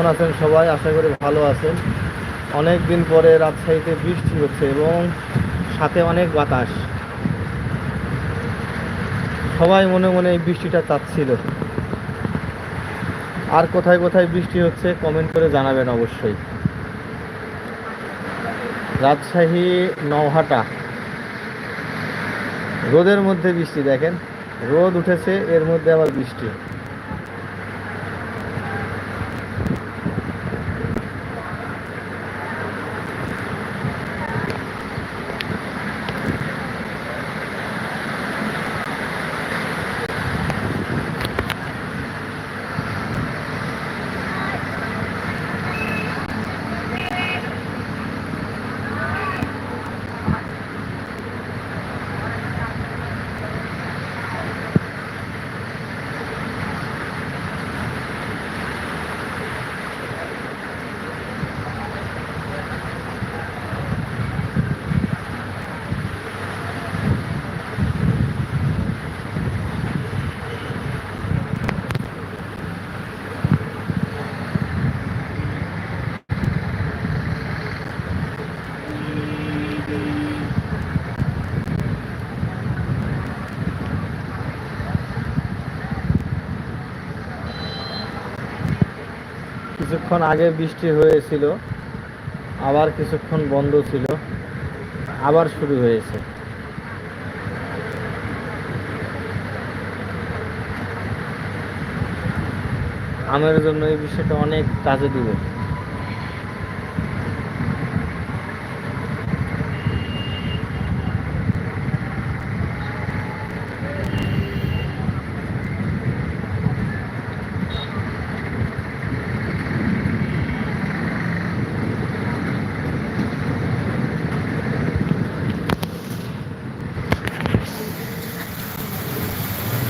কেমন আছেন সবাই? আশা করি ভালো আছেন। অনেক দিন পরে রাজশাহীতে বৃষ্টি হচ্ছে এবং সাথে অনেক বাতাস। সবাই মনে মনে এই বৃষ্টিটা চাচ্ছিল। আর কোথায় কোথায় বৃষ্টি হচ্ছে কমেন্ট করে জানাবেন অবশ্যই। রাজশাহী, নওহাটা। রোদের মধ্যে বৃষ্টি দেখেন। রোদ উঠেছে, এর মধ্যে আবার বৃষ্টি। কিছুক্ষণ আগে বৃষ্টি হয়েছিল, আবার কিছুক্ষণ বন্ধ ছিল, আবার শুরু হয়েছে। আমের জন্য এই বিষয়টা অনেক কাজে দিবে।